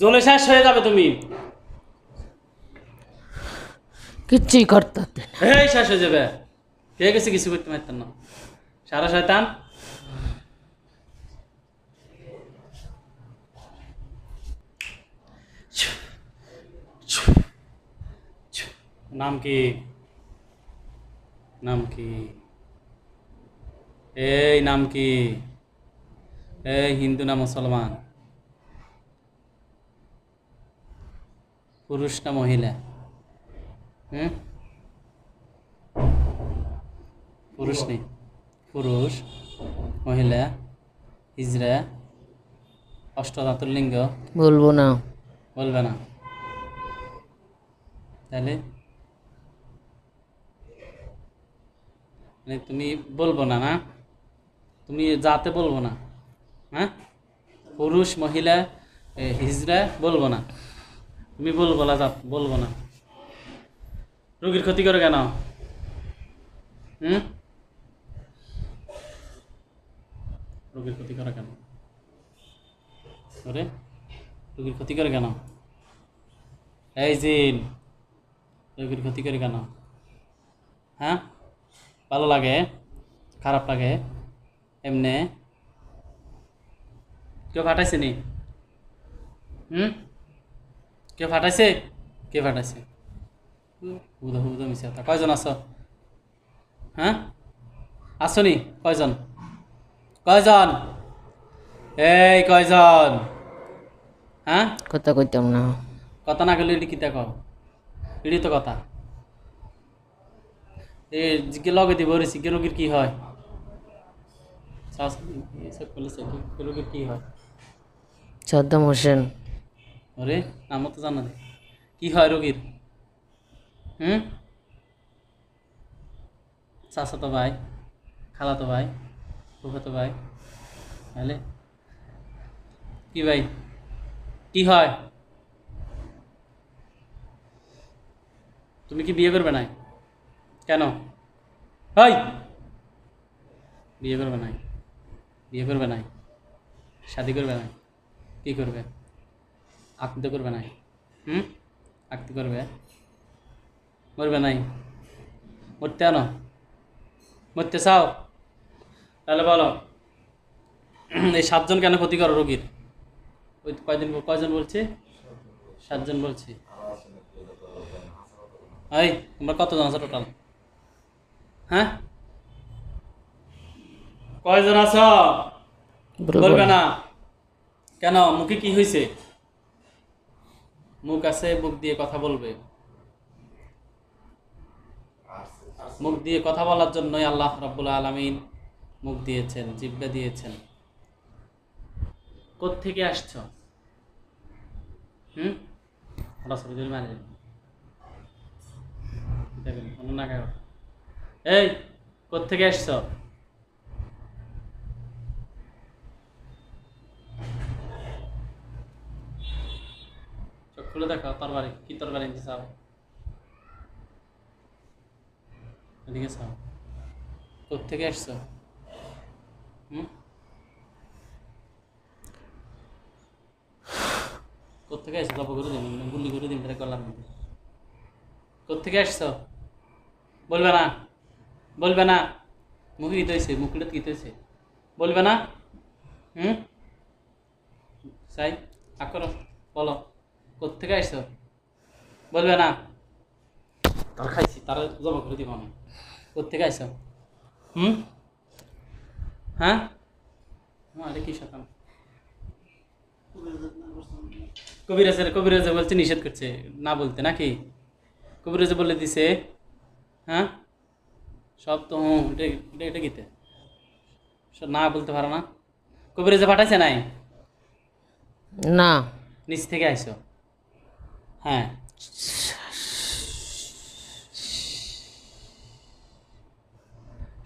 জ্বলে শেষ হয়ে যাবে তুমি। কিচ্ছুই করতে এই শেষ হয়ে যাবে। কে গেছে কিছু করতে পারতেন না। সারা শয়তান। নাম কি? নাম কি? এই নাম কি? এই হিন্দু না মুসলমান? পুরুষ না মহিলা? হুম? পুরুষ নেই। পুরুষ মহিলা হিজড়া অষ্টধাতুর লিঙ্গ বলব না। বলবে না। তাহলে? মানে তুমি বলব না না? তুমি যাতে বলব না হ্যাঁ? পুরুষ মহিলা এ, হিজড়া বলব না। তুমি বলব না যা বলব না। রোগীর ক্ষতি করে কেন? হুম? রোগীর ক্ষতি করে কেন? ওরে রোগীর ক্ষতি করে কেন? এই জিন, রোগীর ক্ষতি করে কেন? হ্যাঁ? ভালো লাগে? খারাপ লাগে? এমনে? কেউ ফাটাইছে নি? হুম? কেউ ফাটাইছে কে ফাটাইছে হুদা হুদা মিশে কথা কয়জন আছো হ্যাঁ আসো নি কয়জন কয়জন এই কয়জন হ্যাঁ কথা কইতাম না কথা না গেলে এটি কিতা কও এটি তো কথা এ জিজ্ঞে লগে দিব রে সিজ্ঞে রোগীর কি হয় শ্বাস এসব বলেছে কি রোগীর কি হয় সাদ্দাম হোসেন ওরে, নামও তো জানা নেই। কি হয় রোগীর? হুম? চাচাতো ভাই, খালাতো ভাই, ফুফাতো ভাই, তাহলে? কি ভাই? কি হয়? তুমি কি বিয়ে করবে না কেন? হয় বিয়ে করবে না বিয়ে করবে না শাদি করবে না কি করবে? আত্মীয় করবে নাই। হুম? আত্মীয় করবে? মরবে নাই। মরতে আনো। মরতে চাও? তাহলে বলো। এই সাতজন কেন ক্ষতি করো রোগীর? ওই কয়দিন কয়জন বলছি? সাতজন বলছি। এই তোমরা কতজন আছো টোটাল হ্যাঁ? কয়জন আছো? বলবে। না। কেন? মুখে কি হয়েছে মুখ আছে, মুখ দিয়ে কথা বলবে। মুখ দিয়ে কথা বলার জন্যই আল্লাহ রাব্বুল আলামিন মুখ দিয়েছেন, জিব্বা দিয়েছেন। কোত্থেকে আসছ? হুম। এই, কোত্থেকে আসছ? খুলে দেখো তরবারি কি তরবারি আনতে চাও এদিকে চাও কোথেকে আসছো? হুম? কোথেকে আসছো? গল্প করে দিন গুলি করে দিন মধ্যে। কোথেকে আসছো? বলবে না। বলবে না। মুখে গীত হয়েছে মুখটা গীত হয়েছে। বলবে না। হুম? সাই আকর বলো। কোথেকে আসছো? বলবে না। তার খাইছি তারা জমা করে দিব আমি। কোথেকে আসছো? হুম? হ্যাঁ? আরে কি শতান কবিরাজের কবিরাজে বলছে নিষেধ করছে। না বলতে নাকি? কবিরাজে বলে দিছে হ্যাঁ? সব তো হুম এটা এটা গীতে না বলতে পারো না। কবিরাজে পাঠাইছে নাই? না। নিচ থেকে আইসো হ্যাঁ।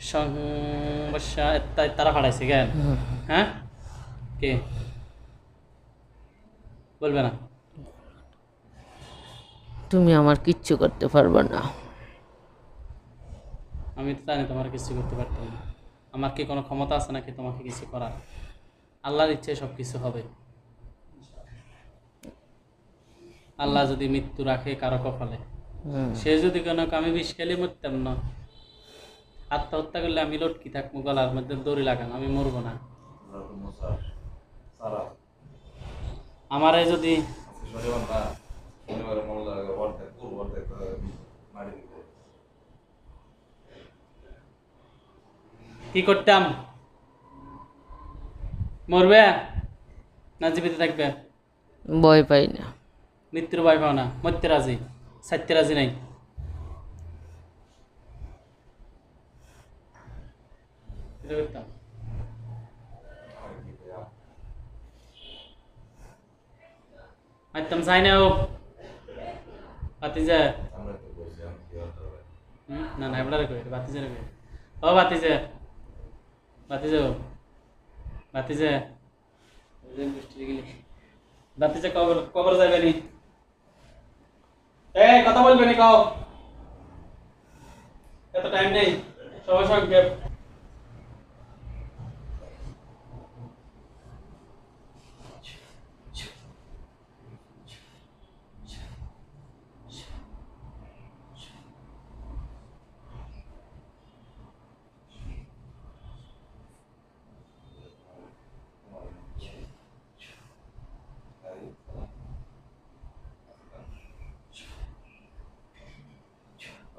সমস্যা তারা পাঠাইছে কেন? হ্যাঁ? কে? বলবে না। তুমি আমার কিচ্ছু করতে পারবে না। আমি তো জানি তোমার কিছু করতে পারতাম না। আমার কি কোনো ক্ষমতা আছে নাকি তোমাকে কিছু করার? আল্লাহর ইচ্ছে সব কিছু হবে। আল্লাহ যদি মৃত্যু রাখে কারও কপালে। সে যদি কোনো আমি বিষ খেলে মরতাম না। আত্মহত্যা করলে আমি লটকি থাকব গলার মধ্যে দড়ি লাগানো আমি মরবো না। আমারে যদি কি করতাম? মরবে না জীবিত থাকবে? ভয় পাই না। মৃত্যুর ভয় পাও না মরতে রাজি সাইতে রাজি নাই। মারতাম না ও বাতি যা আমরা তো বলছি আমি কি করতে হবে না না, এবার কই বাতি কই। ও বাতি যা বাতি যা বাতি যা বাতি যা কবর কবর এই কথা বলবেন কাও। এত টাইম নেই। সবাই সব গ্যাপ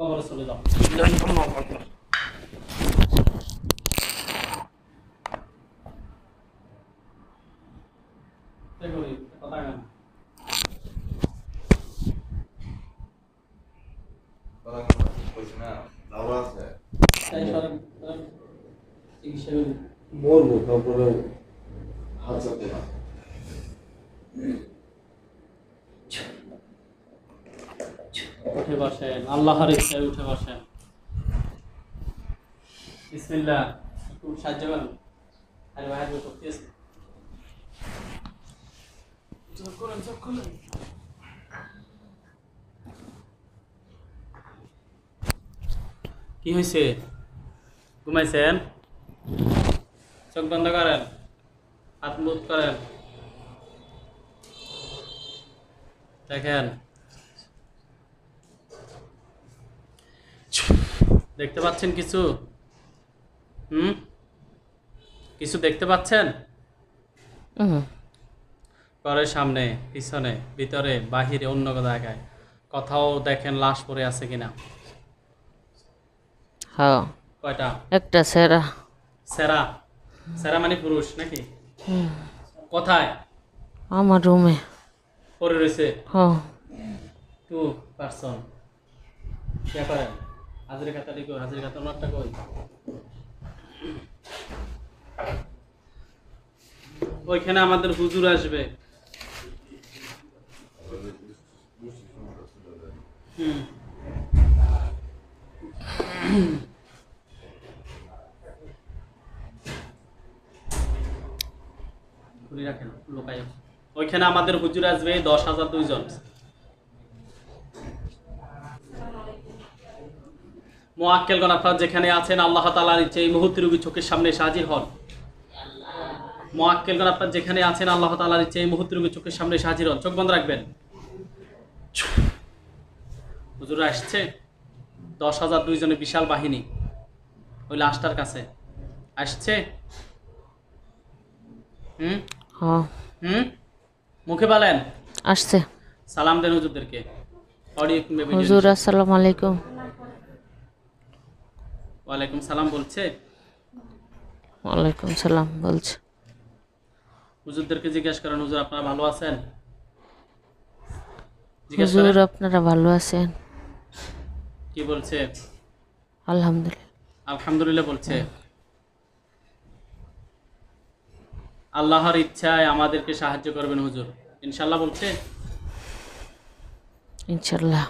কবরে চলে যাও দেখো, এই কথা কেন? কথা কথা কইছি না দাওয়া আছে তাই সরেন, সরেন। চিকিৎসা করি। মরবো তারপরে হাত চাপতে না উঠে বসেন আল্লাহর ইচ্ছায় উঠে বসেন। বিসমিল্লাহ। একটু সাহায্য করেন। আরে ভাই হাত করতে আছে। করেন জোর করেন কি হয়েছে? ঘুমাইছেন? চোখ বন্ধ করেন। হাত মুখ করেন। দেখেন। দেখতে পাচ্ছেন কিছু? হুম? কিছু দেখতে পাচ্ছেন? ঘরের সামনে পিছনে ভিতরে বাহিরে অন্য জায়গায়। কোথাও দেখেন লাশ পড়ে আছে কিনা। হ্যাঁ। কয়টা? একটা সেরা। সেরা? সেরা মানে পুরুষ নাকি? কোথায়? আমার রুমে পড়ে রয়েছে? হ্যাঁ। টু পার্সন ইয়া করেন? হাজির খাতা লিখো, হাজির খাতা নোটটা কই ওইখানে আমাদের হুজুর আসবে। ওইখানে আমাদের হুজুর আসবে দশ হাজার দুইজন। মোয়াক্কেলগণ আপনারা যেখানে আছেন আল্লাহ তালার ইচ্ছে এই মুহূর্তে রুগী চোখের সামনে এসে হাজির হন। মোয়াক্কেলগণ আপনারা যেখানে আছেন আল্লাহ তালার ইচ্ছে এই মুহূর্তে রুগী চোখের সামনে এসে হাজির হন। চোখ বন্ধ রাখবেন। হুজুর আসছে দশ হাজার দুইজনের বিশাল বাহিনী ওই লাশটার কাছে। আসছে। হুম? হ্যাঁ। হুম? মুখে বলেন। আসছে। সালাম দেন হুজুরদেরকে। হুজুর আসসালামু আলাইকুম। ওয়ালাইকুম সালাম বলছে? ওয়ালাইকুম সালাম বলছে। হুজুরদেরকে জিজ্ঞেস করেন হুজুর আপনারা ভালো আছেন? হুজুর আপনারা ভালো আছেন? কি বলছে? আলহামদুলিল্লাহ। আলহামদুলিল্লাহ বলছে। আল্লাহর ইচ্ছায় আমাদেরকে সাহায্য করবেন হুজুর। ইনশাল্লাহ বলছে? ইনশাল্লাহ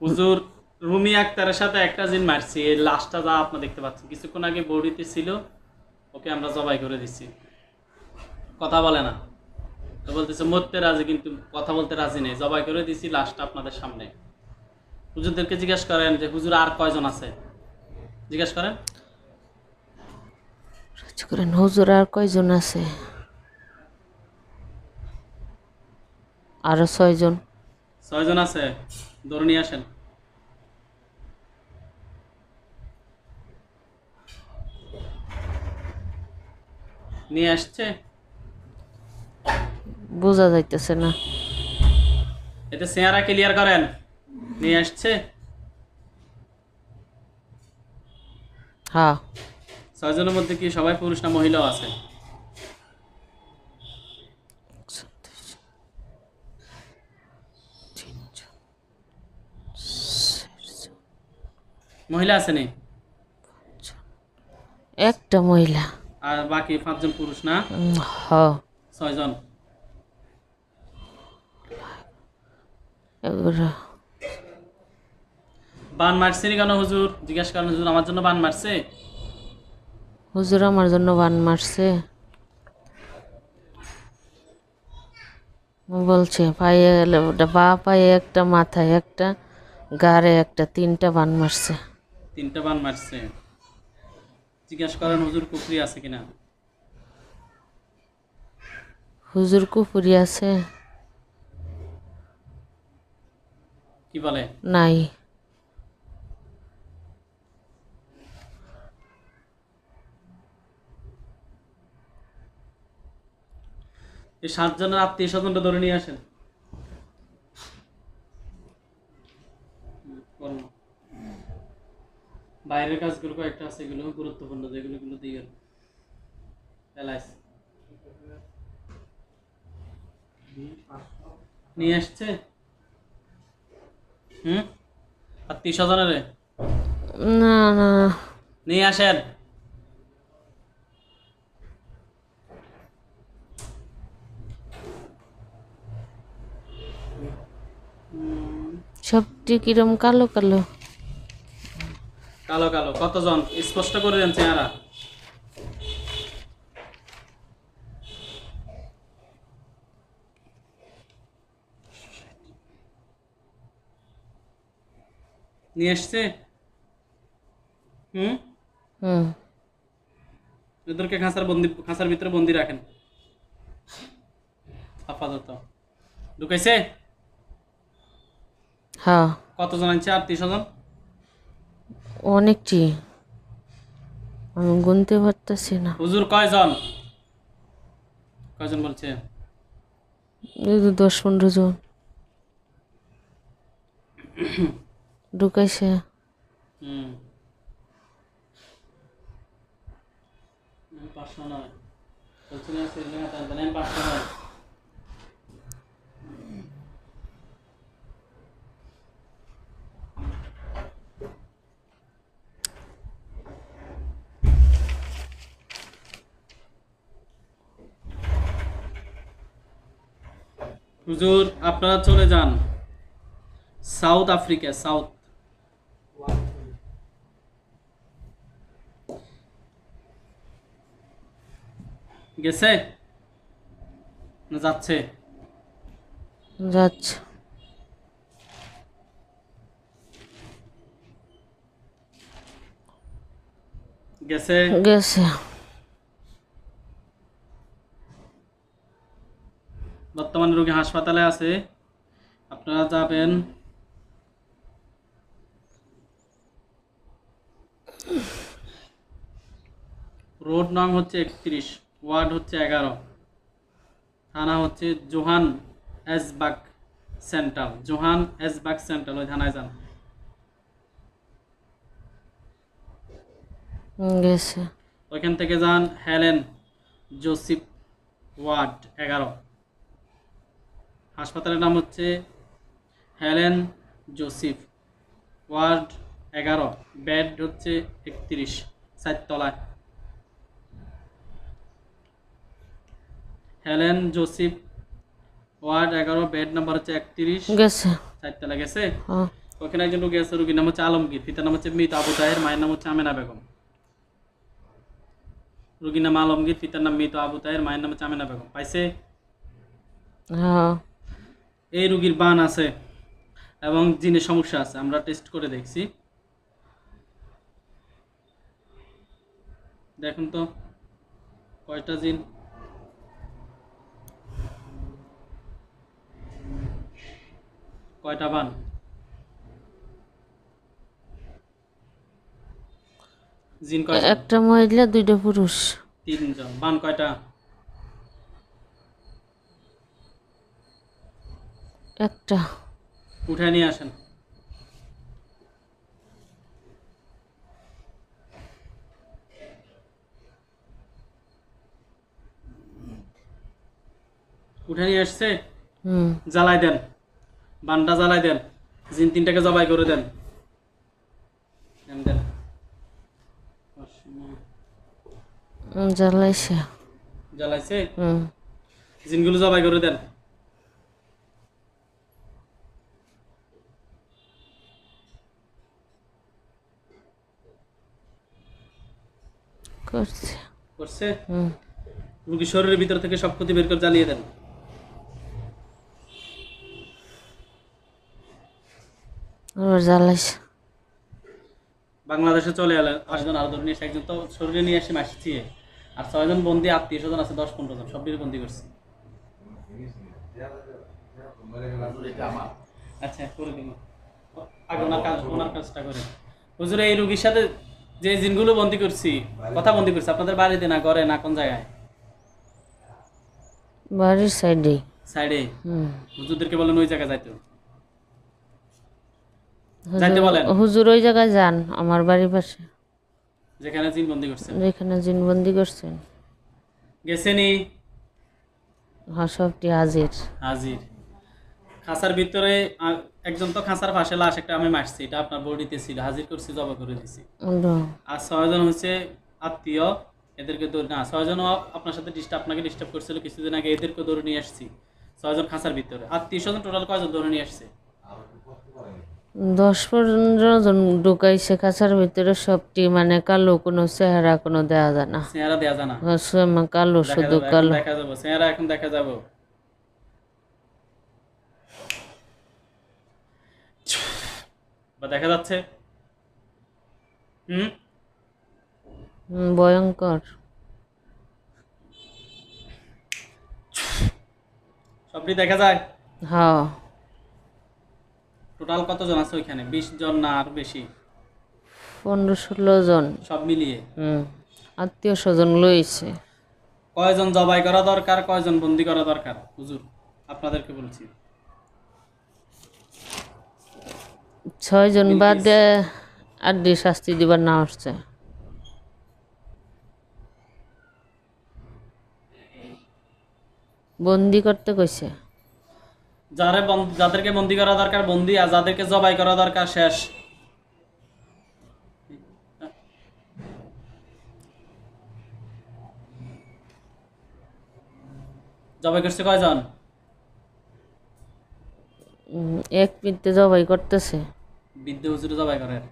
হুজুর রুমি আক্তারের সাথে একটা জিন মারছি এই লাশটা যা আপনি দেখতে পাচ্ছেন। কিছুক্ষণ আগে বডিতে ছিল ওকে আমরা জবাই করে দিচ্ছি কথা বলে না। তো বলতেছে মরতে রাজি কিন্তু কথা বলতে রাজি নেই। জবাই করে দিছি লাশটা আপনাদের সামনে। হুজুরদেরকে জিজ্ঞেস করেন যে হুজুর আর কয়জন আছে? জিজ্ঞেস করেন। করেন হুজুর আর কয়জন আছে? আরও ছয়জন। ছয়জন আছে? ধরে নিয়ে আসেন। নিয়ে আসছে? বোঝা যাইতেছে না। এটা চেহারা ক্লিয়ার করেন। নিয়ে আসছে? হ্যাঁ। ছয়জনের মধ্যে কি সবাই পুরুষ না মহিলাও আছে? মহিলা আছে নি? একটা মহিলা। আর বাকি পাঁচজন পুরুষ না? ছয়জন। বান মারছে কেন হুজুর? জিজ্ঞাসা করেন হুজুর আমার জন্য বান মারছে? হুজুর আমার জন্য বান মারছে। বলছে পায়ে ওটা বা পায়ে একটা মাথায় একটা গাড়ে একটা তিনটা বান মারছে। তিনটা বান মারছে। জিজ্ঞাসা করেন হুজুর কুফরি আছে কিনা? হুজুর কুপুরি আছে। কি বলে? নাই। এই সাতজনের আত্মীয় স্বজনটা ধরে নিয়ে আসেন হুম, বলো। বাইরের কাজগুলো কয়েকটা আছে এগুলো গুরুত্বপূর্ণ যেগুলো এগুলো দিয়ে গেল এলআইসি নিয়ে আসছে? হুম? আত্মীয় স্বজনের না না। নিয়ে আসেন। সবটি কিরম কালো কালো? কালো কালো। কতজন? স্পষ্ট করে দেন চেহারা। নিয়ে এসছে? হুম? এদেরকে খাঁচার বন্দি খাঁচার ভিতরে বন্দি রাখেন। আপাতত ঢুকাইছে? হ্যাঁ। কতজন আনছে? আর আত্মীয় স্বজন অনেকটি। আমি গুনতে পারতেছি না। হুজুর কয়জন? কয়জন বলছে? এই তো দশ পনেরো জন। ঢুকাইছে। হুম। পাঁচশো নয়। বলছি না শ্রীলঙ্কা তানজানিয়া আমি পাঁচশো নয় হুজুর আপনারা চলে যান। South Africa South. গেছে? না যাচ্ছে? যাচ্ছে। গেছে? গেছে। বর্তমানে রোগী হাসপাতালে আছে। আপনারা যাবেন। রোড নং হচ্ছে একত্রিশ ওয়ার্ড হচ্ছে এগারো। থানা হচ্ছে Johannesburg central. Johannesburg central ওই থানায় যান। ওইখান থেকে যান হেলেন জোসিফ ওয়ার্ড এগারো। হাসপাতালের নাম হচ্ছে হেলেন জোসিফ। ওয়ার্ড এগারো বেড হচ্ছে একত্রিশ চারতলায় হেলেন জোসিফ ওয়ার্ড এগারো বেড নাম্বার হচ্ছে একত্রিশ গেছে। চারতলা গেছে? হ্যাঁ। ওখানে একজন রুগী আছে রুগীর নাম হচ্ছে আলমগীর পিতার নাম হচ্ছে মৃত আবু তাহের মায়ের নাম হচ্ছে আমেনা বেগম। রুগীর নাম আলমগীর পিতার নাম মৃত আবু তাহের মায়ের নাম হচ্ছে আমেনা বেগম। পাইছে? হ্যাঁ। এই রুগীর বান আছে এবং জিনের সমস্যা আছে আমরা টেস্ট করে দেখছি। দেখুন তো কয়টা জিন? কয়টা বান? জিন কয়টা একটা মহিলা দুইটা পুরুষ। তিনজন। বান কয়টা? একটা। উঠে নিয়ে আসেন। উঠে নিয়ে আসছে জ্বালাই দেন। বানটা জ্বালাই দেন। জিন তিনটাকে জবাই করে দেন। দেন, দেন। জ্বালাইছে। জ্বালাইছে? জিনগুলো জবাই করে দেন। করছে। করছে? হুম। রুগী শরীরের ভিতর থেকে সব ক্ষতি বের করে জ্বালিয়ে দেন। জ্বালাইছে। বাংলাদেশে চলে এলে ছয়জন আরও ধরে নিয়ে একজন তো শরীরে নিয়ে এসে মাসছি আর ছয়জন বন্দি আত্মীয় স্বজন আছে দশ পনেরো জন। সব বন্দি করছি। আচ্ছা করে দিন। আগে ওনার কাজ ওনার কাজটা করে হুজুর এই রুগীর সাথে যে জিনগুলো বন্দি করছি কথা বন্দি করছি আপনাদের বাড়িতে না ঘরে না কোন জায়গায়? বাড়ির সাইডেই সাইডে? হুজুরদেরকে বলেন ওই জায়গায় যাইতে। যাইতে হুজুর- বলেন? হুজুর ওই জায়গায় যান আমার বাড়ির পাশে। যেখানে জিন বন্দি করছেন। যেখানে জিনবন্দি করছেন। গেছেনি হ্যাঁ সবটি হাজির। হাজির। খাঁচার ভিতরে একজন তো খাঁচার পাশে লাশ একটা আমি মারছি এটা আপনার বডিতে ছিল হাজির করছি জবা করে দিছি। আর ছয়জন হচ্ছে আত্মীয় এদেরকে ধরে না ছয়জন আপনার সাথে ডিস্টার্ব আপনাকে ডিস্টার্ব করছিল কিছুদিন আগে এদেরকে ধরে নিয়ে আসছি ছয়জন খাঁচার ভিতরে। আত্মীয় স্বজন টোটাল কয়জন ধরে নিয়ে আসছে? দশ পনেরো জন ঢুকাইছে কাছার ভিতরে সবটি মানে কালো কোনো চেহারা কোনো দেয়া যায় না। চেহারা দেওয়া জানা সব কালো শুধু কালো। দেখা যাব চেহারা এখন দেখা যাব। বা দেখা যাচ্ছে? হুম? ভয়ঙ্কর। সবটি দেখা যায়? হ্যাঁ। টোটাল কতজন আছে ওইখানে? বিশ জন না আর বেশি? পনেরো ষোলো জন। সব মিলিয়ে? হুম আত্মীয় স্বজন লইছে। কয়জন জবাই করা দরকার কয়জন বন্দি করা দরকার? হুজুর আপনাদেরকে বলছি। ছয় জন বাদে আড্ডি শাস্তি দিবার না আসছে। বন্দি করতে কইছে। যারে যাদেরকে বন্দি করা দরকার বন্দি আর যাদেরকে জবাই করা দরকার শেষ। জবাই করছে কয়জন? এক পিঠতে জবাই করতেছে। বৃদ্ধ হুজুরে জবাই করেন।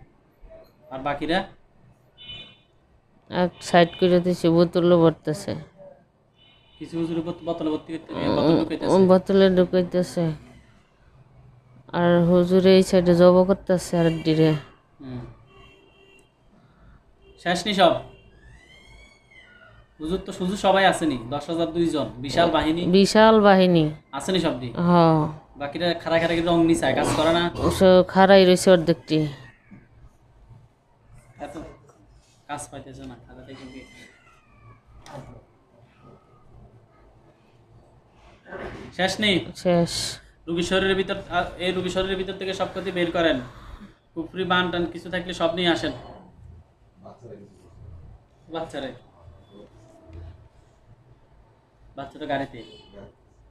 আর বাকিরা? এক সাইড করে দিছে বোতলও ভরতেছে। কিছু হুজুরে বোত- বোতলে ভর্তি করতে বোতল ঢুকাইতেছে। বোতলে ঢুকাইতেছে। আর হুজুরে এই সাইডে জব করতেছে আর ডিরে। শেষ নি সব? হুজুর তো শুধু সবাই আসেনি দশ হাজার দুইজন। বিশাল বাহিনী। বিশাল বাহিনী। আসেনি সবটি হ রং নিচায় কাজ করে না। রয়েছে অর্ধেকটি। এত কাজ পাইতেছে না শেষ নেই? শেষ। রুগী শরীরের ভিতর এই রুগী শরীরের ভিতর থেকে সব ক্ষতি বের করেন। পুকুরি বান টান কিছু থাকলে সব নিয়ে আসেন। বাচ্চারে। বাচ্চাটা গাড়িতে।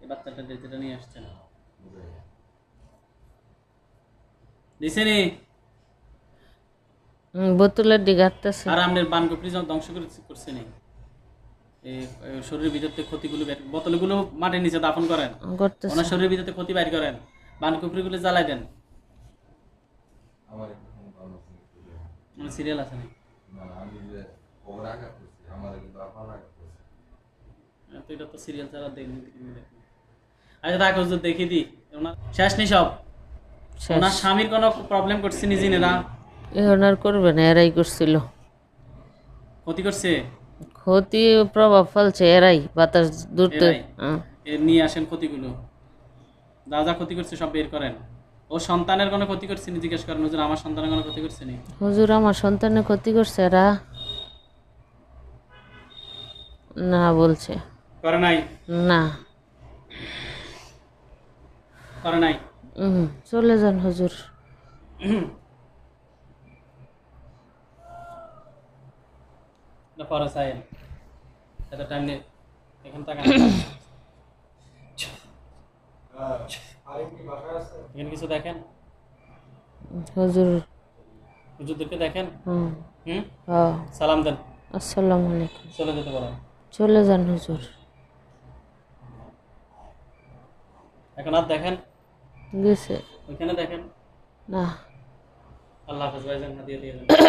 এই বাচ্চাটা যেটা নিয়ে আসছেন। দিছেনি? বোতলের হাঁটতেছে। আর আমাদের বানকপড়ি ধ্বংস করে করছে নি শরীরের ভিতর থেকে ক্ষতিগুলো বের বোতলগুলো মাটির নিচে দাফন করেন। ওনার শরীরের ভিতর থেকে ক্ষতি বাইর করেন। বানকপড়িগুলো জ্বালাই দেন। সিরিয়াল আছে না না, আমি যে ওর আঘাত করছি, আমার কিন্তু আপনার আঘাত করছে। তো এটা তো সিরিয়াল ছাড়া দেখনি আচ্ছা তাকে হুজুর দেখি দি। ওনার শেষ নেই সব। ওনার স্বামীর কোনো প্রবলেম করছে নি? জিনেরা এখন আর করবে না এরাই করছিল। ক্ষতি করছে? ক্ষতি প্রভাব ফেলছে এরাই বাতাস দূরতে। এরাই? হ্যাঁ। এ নিয়ে আসেন ক্ষতিগুলো। যা যা ক্ষতি করছে সব বের করেন। ও সন্তানের কোনো ক্ষতি করছে নি? জিজ্ঞেস করেন হুজুর আমার সন্তানের কোনো ক্ষতি করছে নি? হুজুর আমার সন্তানের ক্ষতি করছে এরা। না বলছে। করে নাই? না। করে নাই? চলে যান হুজুর। না পরে চাইন এত টাইম নেই এখান কিছু দেখেন? হুজুর। হুজুরদেরকে দেখেন? হুম। হুম? হ্যাঁ। সালাম দেন। আসসালামু আলাইকুম। চলে যেতে বলেন। চলে যান হুজুর। এখন আর দেখেন? গেছে। ওইখানে দেখেন? না। আল্লাহ হাফেজ ভাইজান হাদিয়া দিয়ে